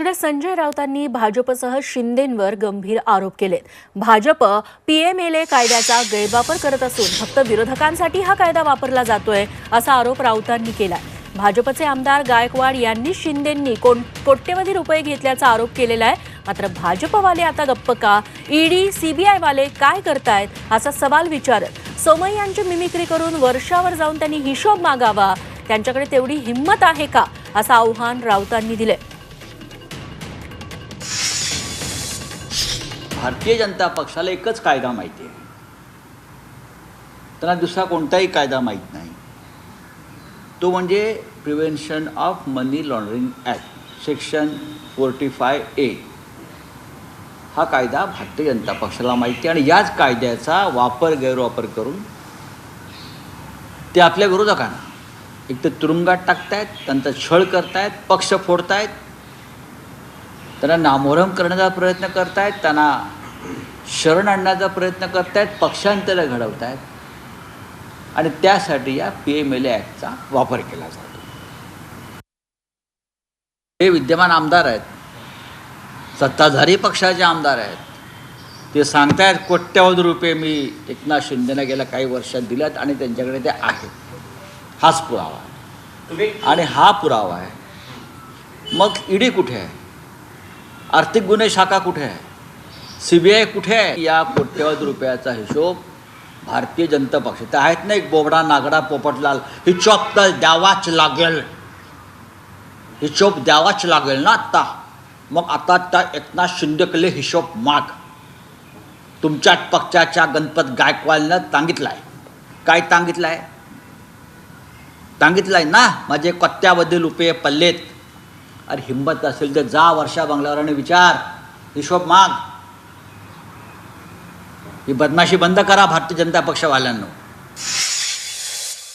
इकडे संजय राऊतांनी भाजपसह शिंदेंवर गंभीर आरोप केलेत. भाजप पीएमएलए कायद्याचा गैरवापर करत असून फक्त विरोधकांसाठी हा कायदा वापरला जातोय असा आरोप राऊतांनी केलाय. भाजपचे आमदार गायकवाड यांनी शिंदेंनी कोण कोट्यवधी रुपये घेतल्याचा आरोप केलेला आहे. मात्र भाजपवाले आता गप्प का? ईडी सीबीआय वाले काय करतायत? असा सवाल विचारत सोमय्यांची यांची मिमिक्री करून वर्षावर जाऊन त्यांनी हिशोब मागावा. त्यांच्याकडे तेवढी हिंमत आहे का? असं आव्हान राऊतांनी दिलंय. भारतीय जनता पक्षाला एकच कायदा माहिती आहे. त्यांना दुसरा कोणताही कायदा माहीत नाही. तो म्हणजे prevention of money laundering act section forty five A. हा कायदा भारतीय जनता पक्षाला माहिती आहे आणि याच कायद्याचा वापर गैरवापर करून ते आपल्या विरोधकांना. एक तर तुरुंगात टाकतायत त्यांचा छळ करतायत पक्ष फोडतायत त्यांना नामोहरम करण्याचा प्रयत्न करतायत त्यांना शरण आणण्याचा प्रयत्न करतायत पक्षांतर घडवतायत. आणि त्यासाठी या पी एम एल ॲक्टचा वापर केला जातो. हे विद्यमान आमदार आहेत. सत्ताधारी पक्षाचे आमदार आहेत. ते सांगतायत कोट्यवधी रुपये मी एकनाथ शिंदेला गेल्या काही वर्षात दिल्यात आणि त्यांच्याकडे ते आहेत. हाच पुरावा आहे. आणि हा पुरावा आहे. मग ईडी कुठे आहे? आर्थिक गुन्हे शाखा कुठे आहे? सी बी आय कुठे आहे? या कोट्यवधी रुपयाचा हिशोब भारतीय जनता पक्ष. ते आहेत ना एक बोबडा नागडा पोपटलाल. हिशोब तर द्यावाच लागेल. हिशोब द्यावाच लागेल ना आत्ता. मग आता त्या एकनाथ शिंदेकडे हिशोब माग. तुमच्या पक्षाच्या गणपत गायकवाडनं सांगितलं आहे काय सांगितलं आहे सांगितलं आहे ना? माझे कोट्यावधी रुपये पल्लेत अरे हिंमत असेल तर जा वर्षा बंगल्यावर आणि विचार हिशोब माग. ही बदमाशी बंद करा भारतीय जनता पक्षवाल्यांनो.